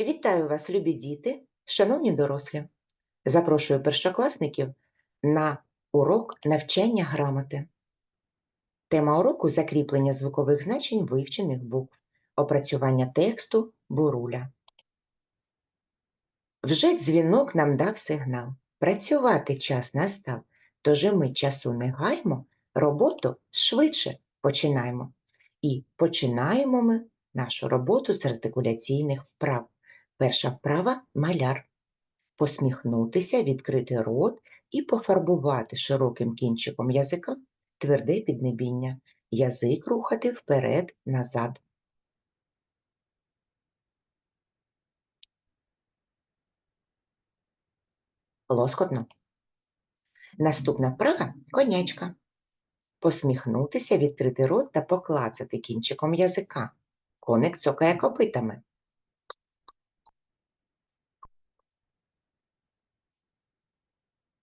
Вітаю вас, любі діти, шановні дорослі. Запрошую першокласників на урок навчання грамоти. Тема уроку закріплення звукових значень вивчених букв, опрацювання тексту буруля. Вже дзвінок нам дав сигнал. Працювати час настав, тож ми часу не гаймо, роботу швидше починаємо. І починаємо ми нашу роботу з артикуляційних вправ. Перша вправа маляр. Посміхнутися, відкрити рот і пофарбувати широким кінчиком язика тверде піднебіння. Язик рухати вперед, назад. Лоскотно. Наступна вправа конячка. Посміхнутися, відкрити рот та поклацати кінчиком язика. Коник цокає копитами.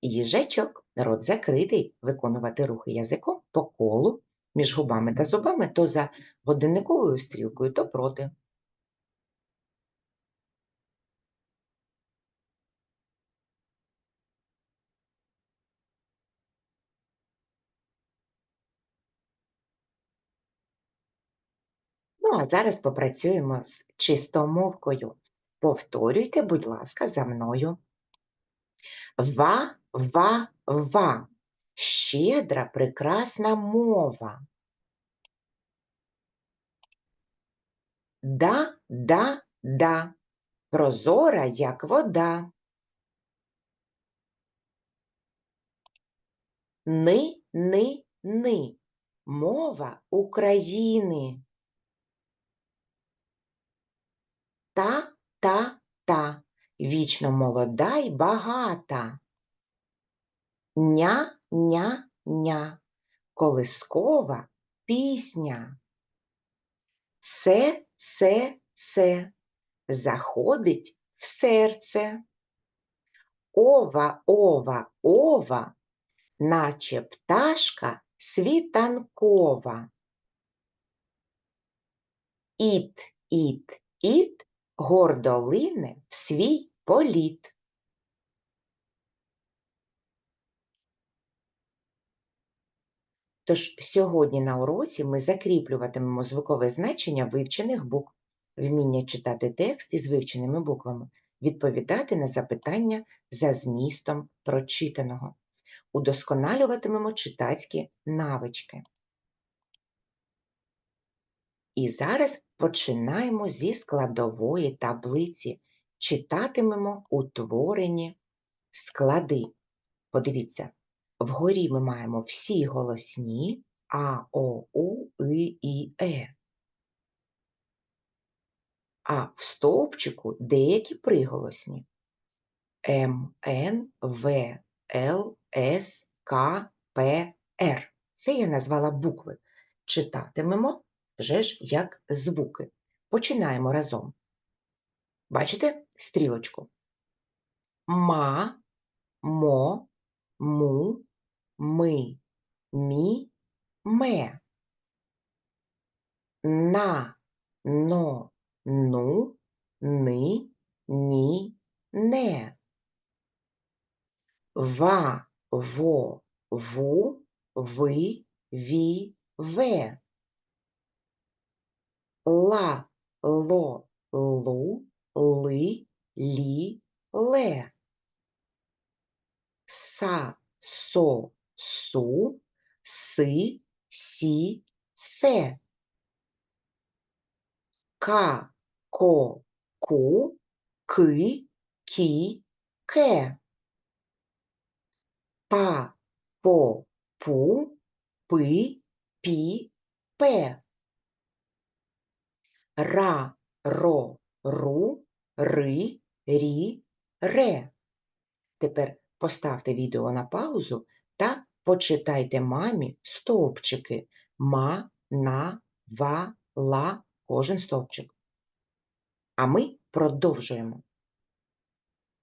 Їжачок, рот закритий, виконувати рухи язиком по колу між губами та зубами то за годинниковою стрілкою, то проти. Ну, а зараз попрацюємо з чистомовкою. Повторюйте, будь ласка, за мною. Ва, ва, ва. Щедра, прекрасна мова. Да, да, да. Прозора, як вода. Ни, ни, ни. Мова України. Та, та, та. Вічно молода й багата. Ня, ня, ня. Колискова пісня. Се, се, се. Заходить в серце. Ова, ова, ова, наче пташка світанкова. Іт, іт, іт, гордо лине в свій політ. Тож сьогодні на уроці ми закріплюватимемо звукове значення вивчених букв, вміння читати текст із вивченими буквами, відповідати на запитання за змістом прочитаного. Удосконалюватимемо читацькі навички. І зараз починаємо зі складової таблиці. Читатимемо утворені склади. Подивіться, вгорі ми маємо всі голосні А, О, У, И, І, Е. А в стовпчику деякі приголосні М, Н, В, Л, С, К, П, Р. Це я назвала букви. Читатимемо вже ж як звуки. Починаємо разом. Бачите стрілочку? Ма, мо, му, ми, мі, ме. На, но, ну, ни, ні, не. Ва, во, ву, ви, ві, ве. Ла, ло, лу, ли, лі, ле. Са, со, су, си, сі, се. Ка, ко, ку, ки, кі, ке. Па, по, пу, пи, пі, пе. Ра, ро, ру, ри, рі, ре. Тепер поставте відео на паузу та почитайте мамі стовпчики ма, на, ва, ла, кожен стовпчик. А ми продовжуємо.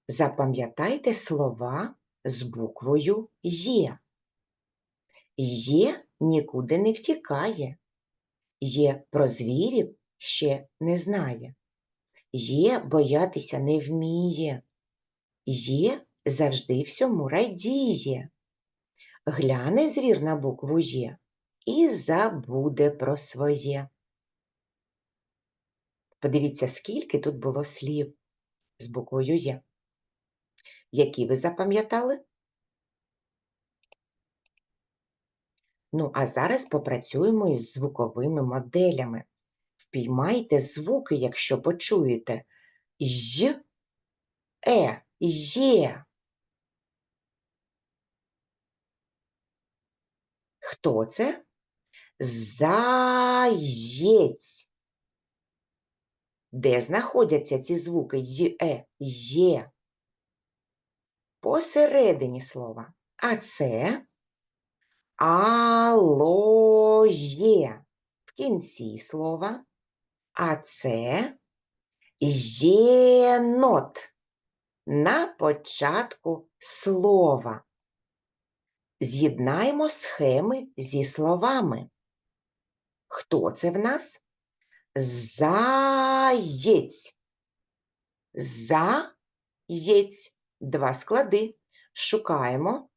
Запам'ятайте слова з буквою Є. Є нікуди не втікає. Є про звірів ще не знає. Є боятися не вміє. Є завжди всьому радіє. Гляне звір на букву Є і забуде про своє. Подивіться, скільки тут було слів з буквою Є. Які ви запам'ятали? Ну, а зараз попрацюємо із звуковими моделями. Впіймайте звуки, якщо почуєте Ж, Е, Є. Хто це? Заєць. Де знаходяться ці звуки Й, Е, Є? Посередині слова. А це алоє в кінці слова. А це єнот на початку слова. З'єднаємо схеми зі словами. Хто це в нас? Заєць. Заєць. Два склади. Шукаємо.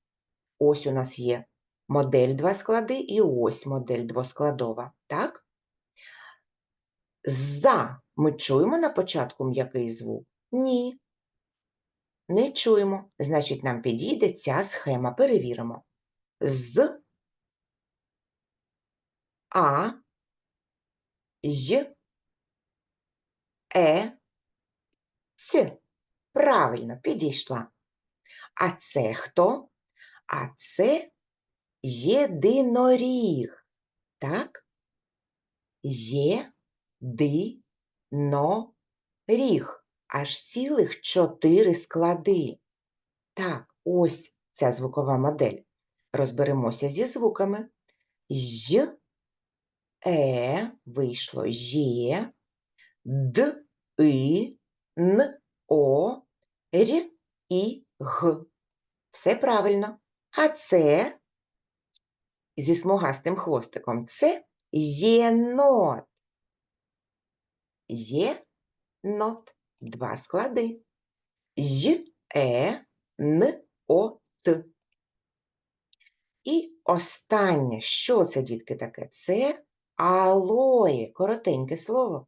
Ось у нас є модель два склади і ось модель двоскладова. Так? За ми чуємо на початку м'який звук? Ні. Не чуємо. Значить, нам підійде ця схема. Перевіримо. З, А, Й, Е, Ц. Правильно, підійшла. А це хто? А це єдиноріг. Так? Є, ди, но, ріг. Аж цілих чотири склади. Так, ось ця звукова модель. Розберемося зі звуками. Й, Е, вийшло Є, Д, И, Н, О, Р, І, Г. Все правильно. А це зі смугастим хвостиком це єнот. Єнот. Два склади. Й, Е, Н, О, Т. І останнє, що це, дітки, таке? Це алоє, коротеньке слово,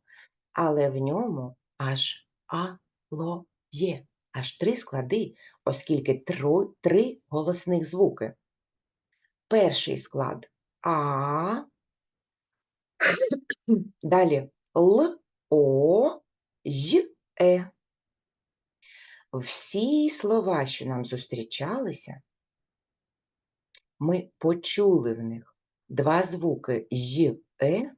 але в ньому аж алоє, аж три склади, оскільки тро- три голосних звуки. Перший склад А, далі Л, О, Й, Е. Всі слова, що нам зустрічалися, ми почули в них два звуки «й», «е»,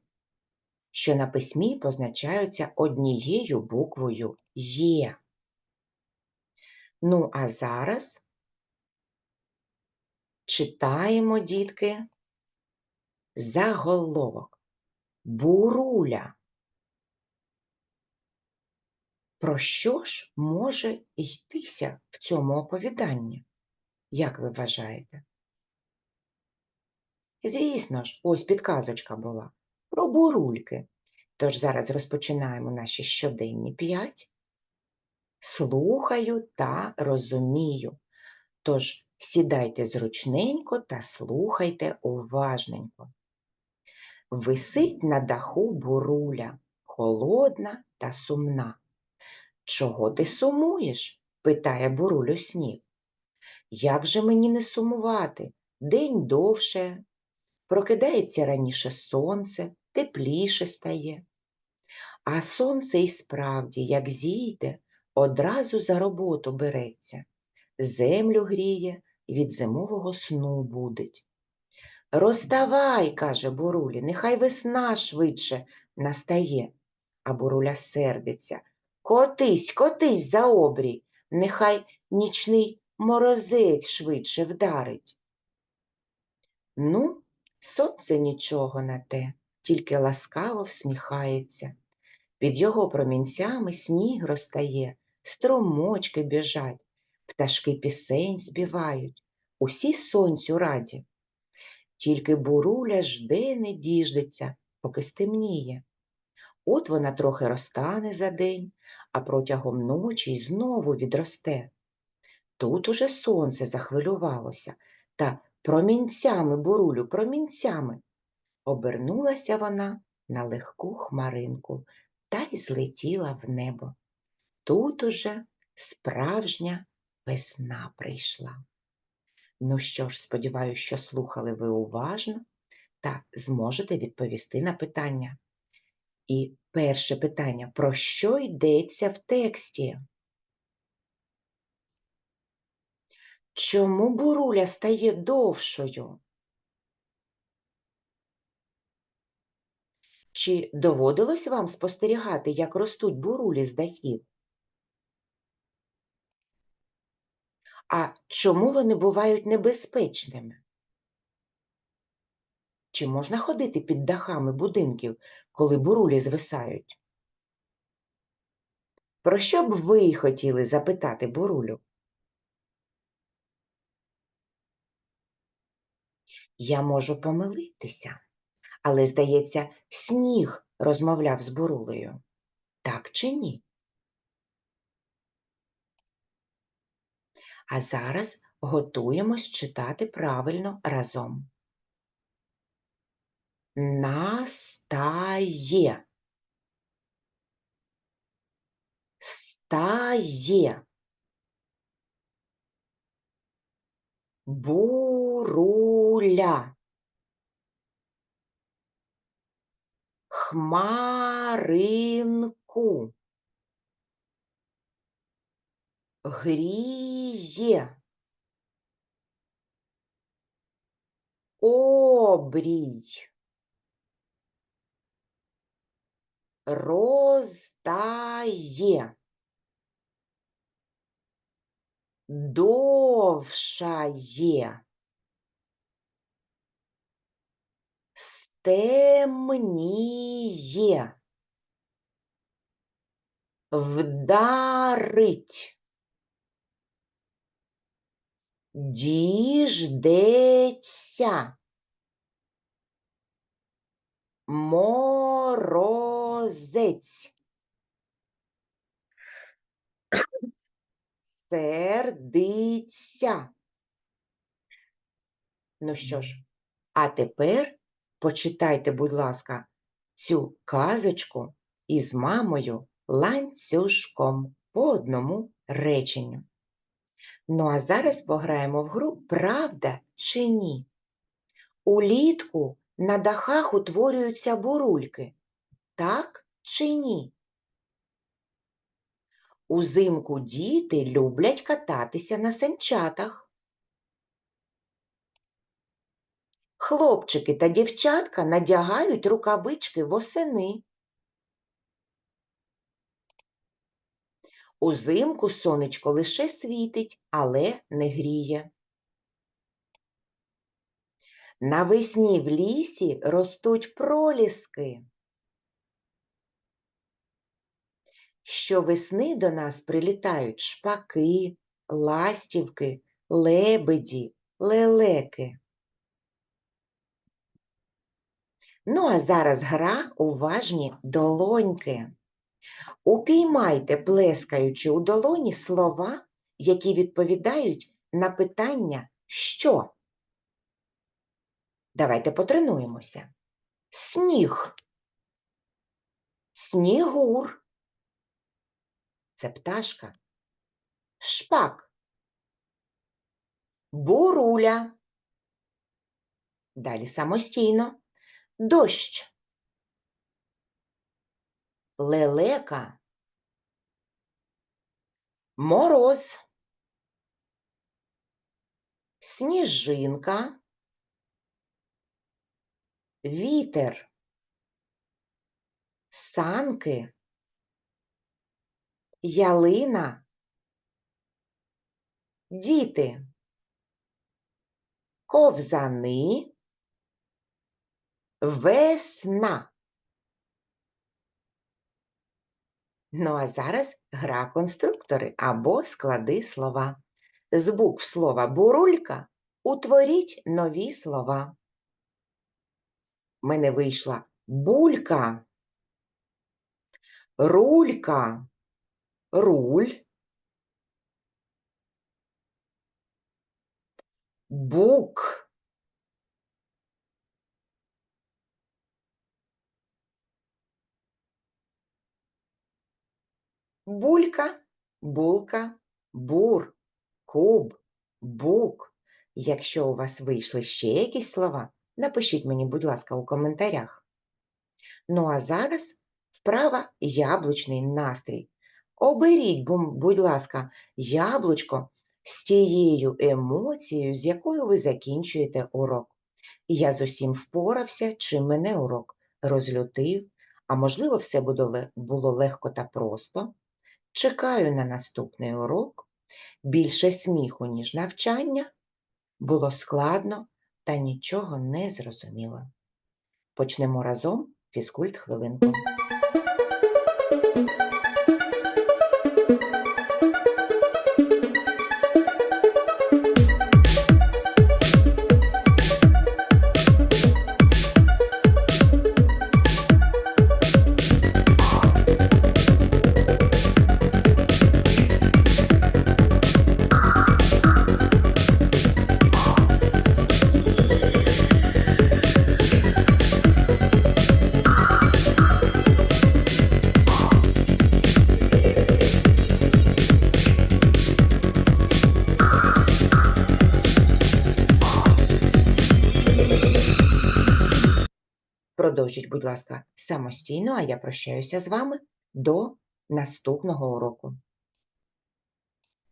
що на письмі позначаються однією буквою «є». Ну, а зараз читаємо, дітки, заголовок. Буруля. Про що ж може йтися в цьому оповіданні? Як ви вважаєте? Звісно ж, ось підказочка була про бурульки. Тож зараз розпочинаємо наші щоденні п'ять. Слухаю та розумію. Тож сідайте зручненько та слухайте уважненько. Висить на даху буруля, холодна та сумна. Чого ти сумуєш? питає бурулю сніг. Як же мені не сумувати? День довше, прокидається раніше сонце, тепліше стає. А сонце і справді, як зійде, одразу за роботу береться, землю гріє, від зимового сну будить. Розставай, каже Бурулі, нехай весна швидше настає. А Буруля сердиться. Котись, котись за обрій, нехай нічний морозець швидше вдарить. Ну, сонце нічого на те, тільки ласкаво всміхається. Під його промінцями сніг розтає, струмочки біжать, пташки пісень співають, усі сонцю раді. Тільки буруля жде не діждеться, поки стемніє. От вона трохи розтане за день, а протягом ночі й знову відросте. Тут уже сонце захвилювалося та промінцями бурулю, промінцями. Обернулася вона на легку хмаринку та й злетіла в небо. Тут уже справжня весна прийшла. Ну що ж, сподіваюся, що слухали ви уважно та зможете відповісти на питання. І перше питання: про що йдеться в тексті? Чому буруля стає довшою? Чи доводилось вам спостерігати, як ростуть бурулі з дахів? А чому вони бувають небезпечними? Чи можна ходити під дахами будинків, коли бурулі звисають? Про що б ви хотіли запитати бурулю? Я можу помилитися, але, здається, сніг розмовляв з бурулею. Так чи ні? А зараз готуємось читати правильно разом. Настає. Стає. Буруля. Хмаринку. Гріє. Обрій. Розтає. Довшає. Стемніє. Вдарить. Діждеться. Морозець. Сердиться. Ну що ж, а тепер почитайте, будь ласка, цю казочку із мамою ланцюжком по одному реченню. Ну, а зараз пограємо в гру Правда чи ні? Улітку на дахах утворюються бурульки. Так чи ні? Узимку діти люблять кататися на санчатах. Хлопчики та дівчатка надягають рукавички восени. Узимку сонечко лише світить, але не гріє. Навесні в лісі ростуть проліски. Щовесни до нас прилітають шпаки, ластівки, лебеді, лелеки. Ну, а зараз гра уважні долоньки. Упіймайте, плескаючи у долоні слова, які відповідають на питання що. Давайте потренуємося. Сніг, снігур. Це пташка. Шпак. Буруля. Далі самостійно. Дощ. Лелека. Мороз. Сніжинка. Вітер. Санки. Ялина. Діти. Ковзани. Весна. Ну, а зараз гра конструктори або склади слова. З букв слова бурулька утворіть нові слова. В мене вийшла булька, Рулька. Руль. Бук. Булька, булка, бур, куб, бук. Якщо у вас вийшли ще якісь слова, напишіть мені, будь ласка, у коментарях. Ну а зараз вправа яблучний настрій. Оберіть, будь ласка, яблучко з тією емоцією, з якою ви закінчуєте урок. Я з усім впорався, чи мене урок розлютив, а можливо, все було легко та просто. Чекаю на наступний урок. Більше сміху, ніж навчання. Було складно та нічого не зрозуміла. Почнемо разом фізкульт хвилинку. Продовжіть, будь ласка, самостійно, а я прощаюся з вами до наступного уроку.